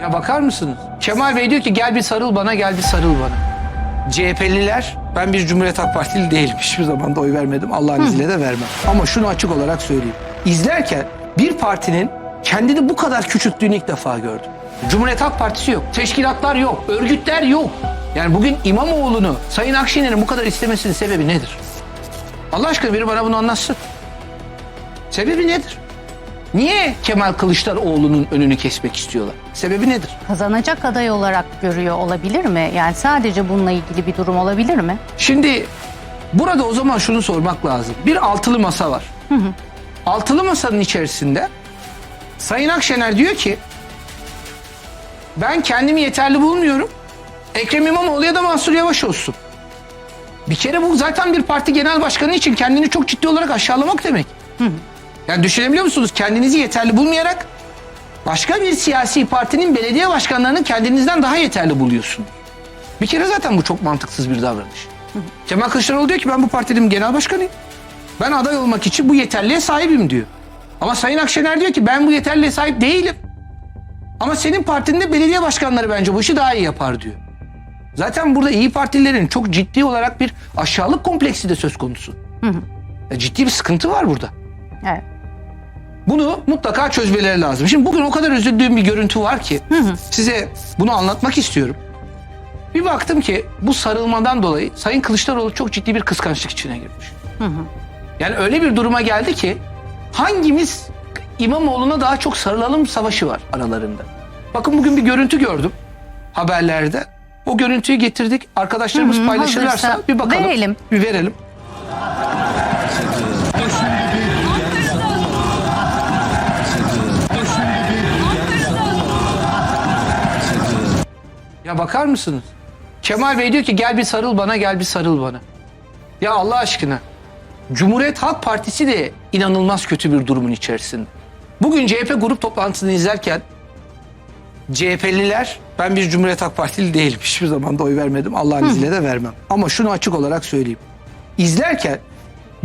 Ya bakar mısınız? Kemal Bey diyor ki gel bir sarıl bana gel bir sarıl bana. CHP'liler ben bir Cumhuriyet Halk Partili değilim. Hiçbir zaman da oy vermedim. Allah'ın izniyle de vermem. Ama şunu açık olarak söyleyeyim. İzlerken bir partinin kendini bu kadar küçülttüğünü ilk defa gördüm. Cumhuriyet Halk Partisi yok. Teşkilatlar yok. Örgütler yok. Yani bugün İmamoğlu'nu Sayın Akşener'in bu kadar istemesinin sebebi nedir? Allah aşkına biri bana bunu anlatsın. Sebebi nedir? Niye Kemal Kılıçdaroğlu'nun önünü kesmek istiyorlar? Sebebi nedir? Kazanacak aday olarak görüyor olabilir mi? Yani sadece bununla ilgili bir durum olabilir mi? Şimdi burada o zaman şunu sormak lazım. Bir altılı masa var. Altılı masanın içerisinde Sayın Akşener diyor ki ben kendimi yeterli bulmuyorum. Ekrem İmamoğlu ya da Mansur Yavaş olsun. Bir kere bu zaten bir parti genel başkanı için kendini çok ciddi olarak aşağılamak demek. Yani düşünebiliyor musunuz? Kendinizi yeterli bulmayarak başka bir siyasi partinin belediye başkanlarını kendinizden daha yeterli buluyorsunuz. Bir kere zaten bu çok mantıksız bir davranış. Kemal Kılıçdaroğlu diyor ki ben bu partinin genel başkanıyım. Ben aday olmak için bu yeterliğe sahibim diyor. Ama Sayın Akşener diyor ki ben bu yeterliğe sahip değilim. Ama senin partinde belediye başkanları bence bu işi daha iyi yapar diyor. Zaten burada iyi Partililerin çok ciddi olarak bir aşağılık kompleksi de söz konusu. Ya Ciddi bir sıkıntı var burada. Evet. Bunu mutlaka çözmeleri lazım. Şimdi bugün o kadar üzüldüğüm bir görüntü var ki size bunu anlatmak istiyorum. Bir baktım ki bu sarılmadan dolayı Sayın Kılıçdaroğlu çok ciddi bir kıskançlık içine girmiş. Yani öyle bir duruma geldi ki hangimiz İmamoğlu'na daha çok sarılalım savaşı var aralarında. Bakın bugün bir görüntü gördüm haberlerde. O görüntüyü getirdik. Arkadaşlarımız Hı hı, paylaşırlarsa hazırsa bir bakalım. verelim. Bir verelim. Ya bakar mısınız? Kemal Bey diyor ki gel bir sarıl bana gel bir sarıl bana. Ya Allah aşkına. Cumhuriyet Halk Partisi de inanılmaz kötü bir durumun içerisinde. Bugün CHP grup toplantısını izlerken CHP'liler ben bir Cumhuriyet Halk Partili değilim. Hiçbir zaman da oy vermedim. Allah'ın izniyle de vermem. Ama şunu açık olarak söyleyeyim. İzlerken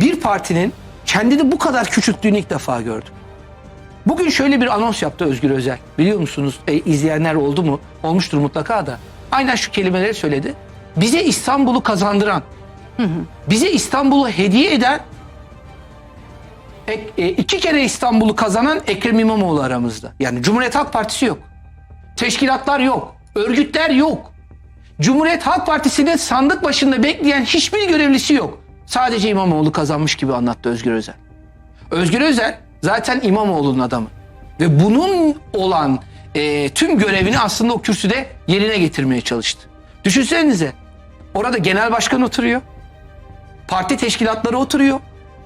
bir partinin kendini bu kadar küçülttüğünü ilk defa gördüm. Bugün şöyle bir anons yaptı Özgür Özel. Biliyor musunuz? E, izleyenler oldu mu? Olmuştur mutlaka da. Aynen şu kelimeleri söyledi. Bize İstanbul'u kazandıran, bize İstanbul'u hediye eden, ek- e, iki kere İstanbul'u kazanan Ekrem İmamoğlu aramızda. Yani Cumhuriyet Halk Partisi yok. Teşkilatlar yok. Örgütler yok. Cumhuriyet Halk Partisi'nin sandık başında bekleyen hiçbir görevlisi yok. Sadece İmamoğlu kazanmış gibi anlattı Özgür Özel. Özgür Özel zaten İmamoğlu'nun adamı. Ve bunun olan e, tüm görevini aslında o kürsüde yerine getirmeye çalıştı. Düşünsenize orada genel başkan oturuyor. Parti teşkilatları oturuyor.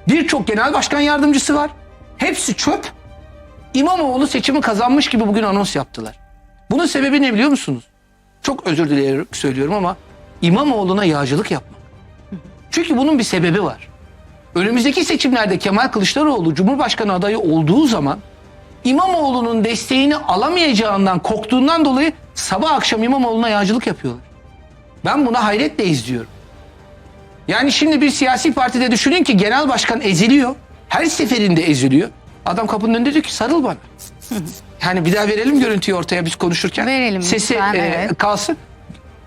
Birçok genel başkan yardımcısı var. Hepsi çöp. İmamoğlu seçimi kazanmış gibi bugün anons yaptılar. Bunun sebebi ne biliyor musunuz? Çok özür dileyerek söylüyorum ama İmamoğlu'na yağcılık yapmak. Çünkü bunun bir sebebi var. Önümüzdeki seçimlerde Kemal Kılıçdaroğlu Cumhurbaşkanı adayı olduğu zaman İmamoğlu'nun desteğini alamayacağından korktuğundan dolayı sabah akşam İmamoğlu'na yağcılık yapıyorlar. Ben buna hayretle izliyorum. Yani şimdi bir siyasi partide düşünün ki genel başkan eziliyor. Her seferinde eziliyor. Adam kapının önünde diyor ki sarıl bana. Yani bir daha verelim görüntüyü ortaya biz konuşurken. Verelim Sesi lütfen, e, evet. kalsın.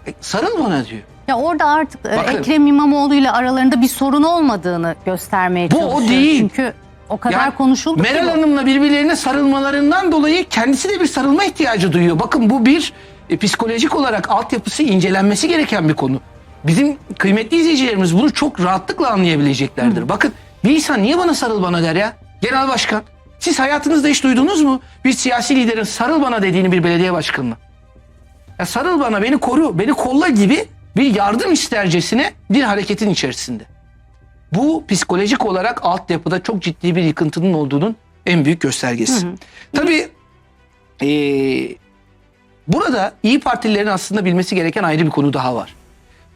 E, sarıl bana diyor. Ya orada artık e, Bakın. Ekrem İmamoğlu ile aralarında bir sorun olmadığını göstermeye Bu o çalışıyor. değil. Çünkü o kadar Yani konuşuldu ki Meral bu. Hanım'la birbirlerine sarılmalarından dolayı kendisi de bir sarılma ihtiyacı duyuyor. Bakın bu bir e, psikolojik olarak altyapısı incelenmesi gereken bir konu. Bizim kıymetli izleyicilerimiz bunu çok rahatlıkla anlayabileceklerdir. Bakın bir insan niye bana sarıl bana der ya? Genel başkan. Siz hayatınızda hiç duydunuz mu? Bir siyasi liderin sarıl bana dediğini bir belediye başkanına. Ya sarıl bana beni koru, beni kolla gibi bir yardım istercesine bir hareketin içerisinde. Bu psikolojik olarak altyapıda çok ciddi bir yıkıntının olduğunun en büyük göstergesi. Tabii eee, burada İyi Partililerin aslında bilmesi gereken ayrı bir konu daha var.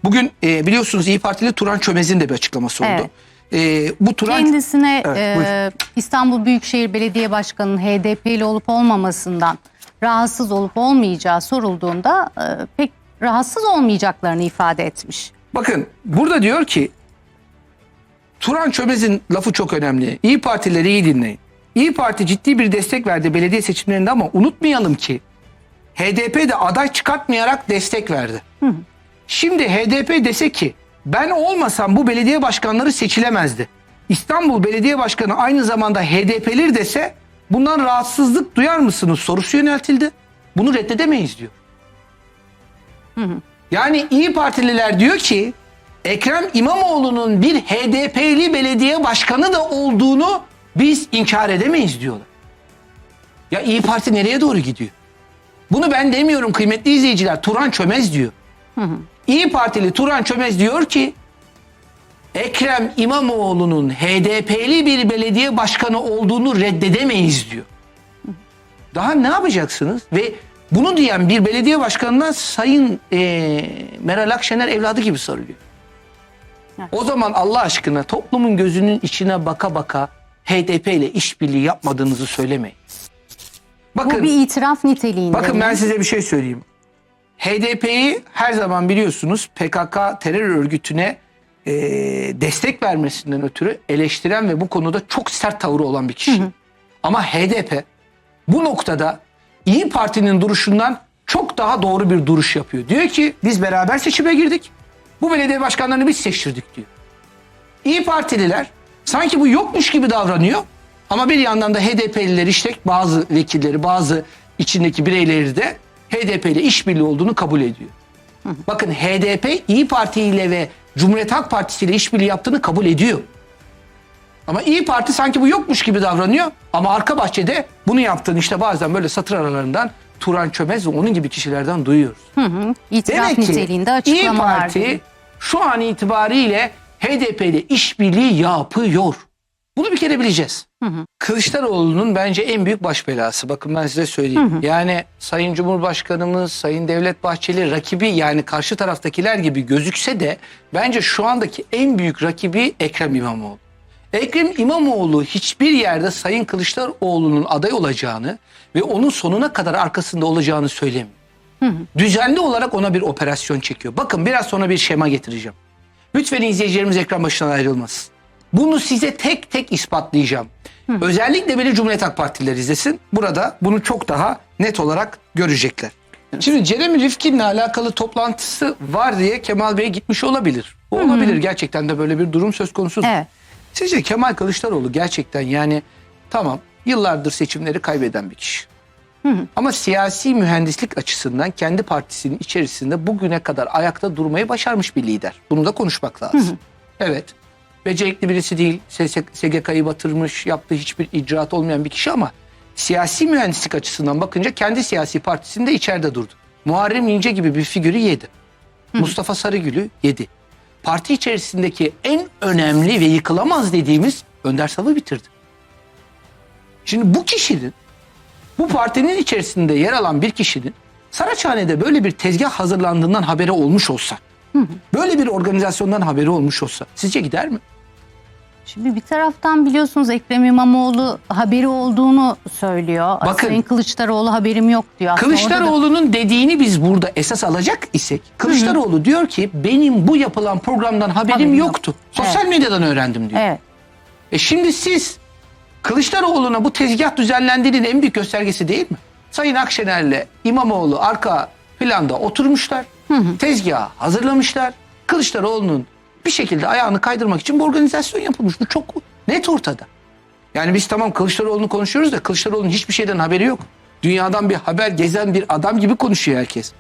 Bugün eee, biliyorsunuz İyi Partili Turan Çömez'in de bir açıklaması oldu. Evet. Eee, bu Turan Kendisine Evet, e. İstanbul Büyükşehir Belediye Başkanı'nın HDP'li olup olmamasından rahatsız olup olmayacağı sorulduğunda e, pek rahatsız olmayacaklarını ifade etmiş. Bakın burada diyor ki Turan Çömez'in lafı çok önemli. İyi Partileri iyi dinleyin. İyi Parti ciddi bir destek verdi belediye seçimlerinde ama unutmayalım ki HDP de aday çıkartmayarak destek verdi. Şimdi HDP dese ki ben olmasam bu belediye başkanları seçilemezdi. İstanbul Belediye Başkanı aynı zamanda HDP'lir dese bundan rahatsızlık duyar mısınız sorusu yöneltildi. Bunu reddedemeyiz diyor. Yani İyi Partililer diyor ki Ekrem İmamoğlu'nun bir HDP'li belediye başkanı da olduğunu biz inkar edemeyiz diyorlar. Ya İyi Parti nereye doğru gidiyor? Bunu ben demiyorum kıymetli izleyiciler. Turan Çömez diyor. İyi Partili Turan Çömez diyor ki Ekrem İmamoğlu'nun HDP'li bir belediye başkanı olduğunu reddedemeyiz diyor. Daha ne yapacaksınız? Ve bunu diyen bir belediye başkanına Sayın eee Meral Akşener evladı gibi sarılıyor. O zaman Allah aşkına toplumun gözünün içine baka baka HDP ile işbirliği yapmadığınızı söylemeyin. Bakın, Bu bir itiraf niteliğinde. bakın ben size bir şey söyleyeyim. HDP'yi her zaman biliyorsunuz PKK terör örgütüne e, destek vermesinden ötürü eleştiren ve bu konuda çok sert tavrı olan bir kişi. Ama HDP bu noktada İyi Parti'nin duruşundan çok daha doğru bir duruş yapıyor. Diyor ki biz beraber seçime girdik. Bu belediye başkanlarını biz seçtirdik diyor. İyi Partililer sanki bu yokmuş gibi davranıyor. Ama bir yandan da HDP'liler işte bazı vekilleri, bazı içindeki bireyleri de HDP ile işbirliği olduğunu kabul ediyor. Bakın HDP İyi Parti ile ve Cumhuriyet Halk Partisi ile işbirliği yaptığını kabul ediyor. Ama İyi Parti sanki bu yokmuş gibi davranıyor. Ama arka bahçede bunu yaptığını işte bazen böyle satır aralarından Turan Çömez ve onun gibi kişilerden duyuyoruz. İtiraf Demek ki niteliğinde İyi. Parti şu an itibariyle HDP ile işbirliği yapıyor. Bunu bir kere bileceğiz. Kılıçdaroğlu'nun bence en büyük baş belası. Bakın ben size söyleyeyim. Yani Sayın Cumhurbaşkanımız, Sayın Devlet Bahçeli rakibi yani karşı taraftakiler gibi gözükse de bence şu andaki en büyük rakibi Ekrem İmamoğlu. Ekrem İmamoğlu hiçbir yerde Sayın Kılıçdaroğlu'nun aday olacağını ve onun sonuna kadar arkasında olacağını söylemiyor. Düzenli olarak ona bir operasyon çekiyor. Bakın biraz sonra bir şema getireceğim. Lütfen izleyicilerimiz ekran başından ayrılmasın. Bunu size tek tek ispatlayacağım. Özellikle beni Cumhuriyet Halk Partililer izlesin. Burada bunu çok daha net olarak görecekler. Şimdi Jeremy Rifkin'le alakalı toplantısı var diye Kemal Bey gitmiş olabilir. O olabilir. Gerçekten de böyle bir durum söz konusu. Evet. Sizce Kemal Kılıçdaroğlu gerçekten yani tamam yıllardır seçimleri kaybeden bir kişi. Ama siyasi mühendislik açısından kendi partisinin içerisinde bugüne kadar ayakta durmayı başarmış bir lider. Bunu da konuşmak lazım. Evet. Becerikli birisi değil. SGK'yı batırmış, yaptığı hiçbir icraat olmayan bir kişi ama siyasi mühendislik açısından bakınca kendi siyasi partisinde içeride durdu. Muharrem İnce gibi bir figürü yedi. Mustafa Sarıgül'ü yedi. Parti içerisindeki en önemli ve yıkılamaz dediğimiz Önder Sav'ı bitirdi. Şimdi bu kişinin bu partinin içerisinde yer alan bir kişinin Saraçhane'de böyle bir tezgah hazırlandığından haberi olmuş olsa, böyle bir organizasyondan haberi olmuş olsa sizce gider mi? Şimdi bir taraftan biliyorsunuz Ekrem İmamoğlu haberi olduğunu söylüyor. Bakın. Sayın Kılıçdaroğlu haberim yok diyor. Aslında orada da- Kılıçdaroğlu'nun dediğini biz burada esas alacak isek, Kılıçdaroğlu diyor ki benim bu yapılan programdan haberim Haberim yok. yoktu. Sosyal Evet. medyadan öğrendim diyor. Evet. E şimdi siz Kılıçdaroğlu'na bu tezgah düzenlendiğinin en büyük göstergesi değil mi? Sayın Akşener'le İmamoğlu arka planda oturmuşlar. Tezgahı hazırlamışlar. Kılıçdaroğlu'nun bir şekilde ayağını kaydırmak için bu organizasyon yapılmış. Bu çok net ortada. Yani biz tamam Kılıçdaroğlu'nu konuşuyoruz da Kılıçdaroğlu'nun hiçbir şeyden haberi yok. Dünyadan bir haber gezen bir adam gibi konuşuyor herkes.